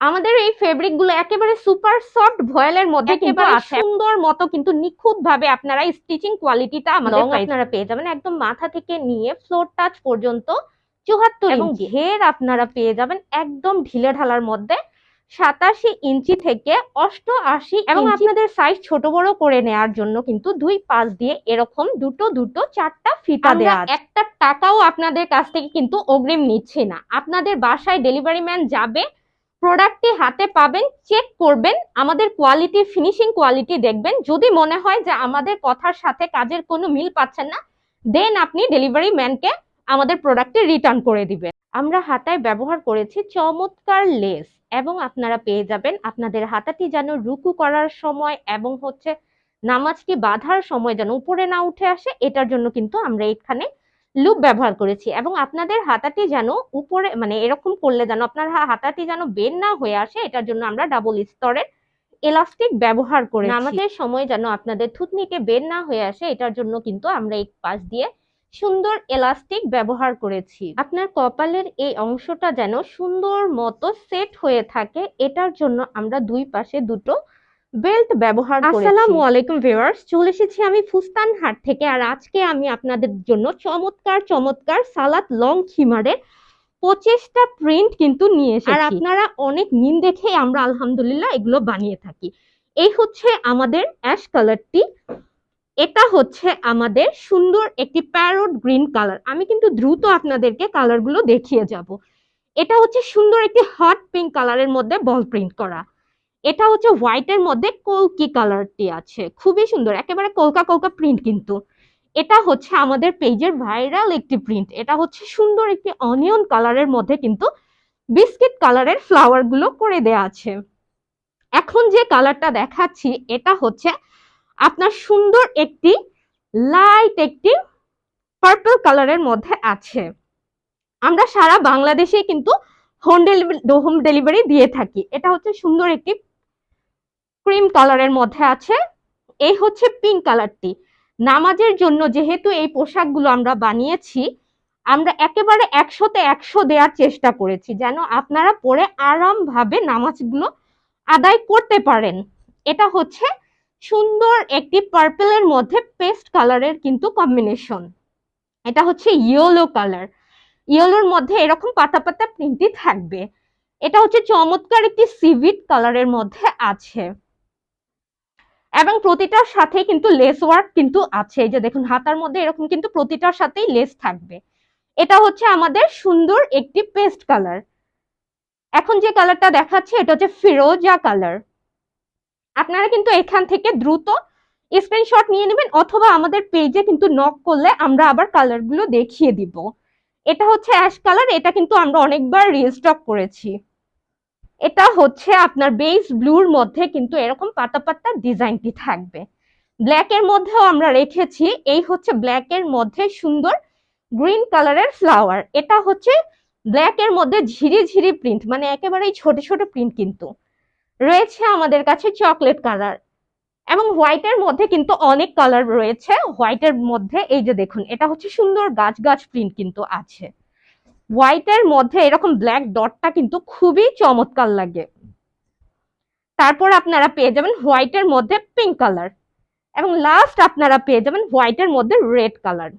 আমাদের এই ফেব্রিকগুলো একেবারে সুপার সফট ভয়েলের মধ্যে কিন্তু সুন্দর মতো কিন্তু নিখুঁত ভাবে আপনারা স্টিচিং কোয়ালিটিটা আমাদের আপনারা পেয়ে যাবেন। একদম মাথা থেকে নিয়ে ফ্লোর টাচ পর্যন্ত চুয়াত্তর এবং ঘের আপনারা পেয়ে যাবেন একদম ঢিলে ঢালার মধ্যে। সাতাশি ইঞ্চি থেকে অষ্টআশি এবং আপনাদের সাইজ ছোট বড় করে নেওয়ার জন্য কিন্তু দুই পাশ দিয়ে এরকম দুটো দুটো চারটা ফিতা দেওয়া একটা টাকাও আপনাদের কাছ থেকে কিন্তু অগ্রিম নিচ্ছে না। আপনাদের বাসায় ডেলিভারি ম্যান যাবে প্রোডাক্টটি হাতে পাবেন চেক করবেন, আমাদের কোয়ালিটি ফিনিশিং কোয়ালিটি দেখবেন। যদি মনে হয় যে আমাদের কথার সাথে কাজের কোনো মিল পাচ্ছেন না দেন আপনি ডেলিভারি ম্যানকে আমাদের প্রোডাক্টটি রিটার্ন করে দিবেন। আমরা হাতায় ব্যবহার করেছি চমৎকার লেস এবং আপনারা পেয়ে যাবেন। আপনাদের হাতাটি যেন রুকু করার সময় এবং হচ্ছে নামাজটি বাঁধার সময় যেন উপরে না উঠে আসে, এটার জন্য কিন্তু আমরা এখানে লুপ ব্যবহার করেছি এবং আপনাদের হাতাটি যেন উপরে মানে এরকম করলে যেন আপনার হাতাটি যেন বের না হয়ে আসে, এটার জন্য আমরা ডাবল স্তরের এলাস্টিক ব্যবহার করে আমাদের সময় যেন আপনাদের থুতনিতে বের না হয়ে আসে, এটার জন্য কিন্তু আমরা এই পাশ দিয়ে সুন্দর এলাস্টিক ব্যবহার করেছি। আপনার কপালের এই অংশটা যেন সুন্দর মতো সেট হয়ে থাকে, এটার জন্য আমরা দুই পাশে দুটো বেল্ট ব্যবহার আসসালামু আলাইকুম ভিউয়ার্স চলে এসেছি আমি ফুস্তান হাট থেকে আর আজকে আমি আপনাদের জন্য চমৎকার চমৎকার সালাত লং খিমারের পঁচিশটা প্রিন্ট কিন্তু নিয়ে এসেছি। আর আপনারা অনেক মিন দেখে আমরা আলহামদুলিল্লাহ এগুলো বানিয়ে থাকি। এই হচ্ছে আমাদের অ্যাশ কালারটি এটা হচ্ছে আমাদের সুন্দর একটি প্যারোট গ্রিন কালার আমি কিন্তু দ্রুত আপনাদেরকে কালারগুলো দেখিয়ে যাব। এটা হচ্ছে সুন্দর একটি হট পিঙ্ক কালারের মধ্যে বল প্রিন্ট করা। এটা হচ্ছে হোয়াইটের মধ্যে কলকি কালারটি আছে। খুবই সুন্দর, একেবারে কলকা কলকা প্রিন্ট কিন্তু। এটা হচ্ছে আমাদের পেজের ভাইরাল একটি প্রিন্ট এটা হচ্ছে সুন্দর একটি অনিয়ন কালারের মধ্যে কিন্তু বিস্কিট কালারের ফ্লাওয়ারগুলো করে দেয়া আছে। এখন যে কালারটা দেখাচ্ছি, এটা হচ্ছে আপনার সুন্দর একটি লাইট একটি পার্পল কালারের মধ্যে আছে। আমরা সারা বাংলাদেশে কিন্তু হোম ডেলিভারি হোম ডেলিভারি দিয়ে থাকি। এটা হচ্ছে সুন্দর একটি ক্রিম কালারের মধ্যে আছে, এই হচ্ছে পিঙ্ক কালারটি নামাজের জন্য যেহেতু এই পোশাকগুলো আমরা বানিয়েছি, আমরা একেবারে একশোতে একশো দেওয়ার চেষ্টা করেছি যেন আপনারা পরে আরামভাবে নামাজগুলো আদায় করতে পারেন। এটা হচ্ছে সুন্দর একটি পার্পেলের মধ্যে পেস্ট কালারের কিন্তু কম্বিনেশন এটা হচ্ছে ইয়েলো কালার ইয়েলোর মধ্যে এরকম পাতা পাতা প্রিন্টই থাকবে। এটা হচ্ছে চমৎকার একটি সিভিট কালারের মধ্যে আছে। এবং প্রতিটার সাথে কিন্তু লেস ওয়ার্ক কিন্তু আছে। যে দেখুন, হাতার মধ্যে এরকম কিন্তু প্রতিটার সাথেই লেস থাকবে। এটা হচ্ছে আমাদের সুন্দর একটি পেস্ট কালার এখন যে কালারটা দেখাচ্ছে, এটা হচ্ছে ফিরোজা কালার আপনারা কিন্তু এখান থেকে দ্রুত স্ক্রিনশট নিয়ে নেবেন, অথবা আমাদের পেজে কিন্তু নক করলে আমরা আবার কালারগুলো দেখিয়ে দিব। এটা হচ্ছে অ্যাশ কালার এটা কিন্তু আমরা অনেকবার রিস্টক করেছি। এটা হচ্ছে আপনার বেস ব্লুর মধ্যে কিন্তু এরকম পাতা পাতা ডিজাইনটি থাকবে। ব্ল্যাক এর মধ্যেও আমরা রেখেছি, এই হচ্ছে ব্ল্যাক এর মধ্যে সুন্দর গ্রিন কালারের ফ্লাওয়ার এটা হচ্ছে ব্ল্যাক এর মধ্যে ঝিরি ঝিরি প্রিন্ট মানে একেবারেই ছোট ছোট প্রিন্ট কিন্তু। রয়েছে আমাদের কাছে চকলেট কালার এবং হোয়াইটের মধ্যে কিন্তু অনেক কালার রয়েছে। হোয়াইটের মধ্যে এই যে দেখুন, এটা হচ্ছে সুন্দর গাছ গাছ প্রিন্ট কিন্তু আছে। হোয়াইটের মধ্যে এরকম ব্ল্যাক ডটটা কিন্তু খুবই চমৎকার লাগে। তারপর আপনারা পেয়ে যাবেন হোয়াইটের মধ্যে পিঙ্ক কালার এবং লাস্ট আপনারা পেয়ে যাবেন হোয়াইটের মধ্যে রেড কালার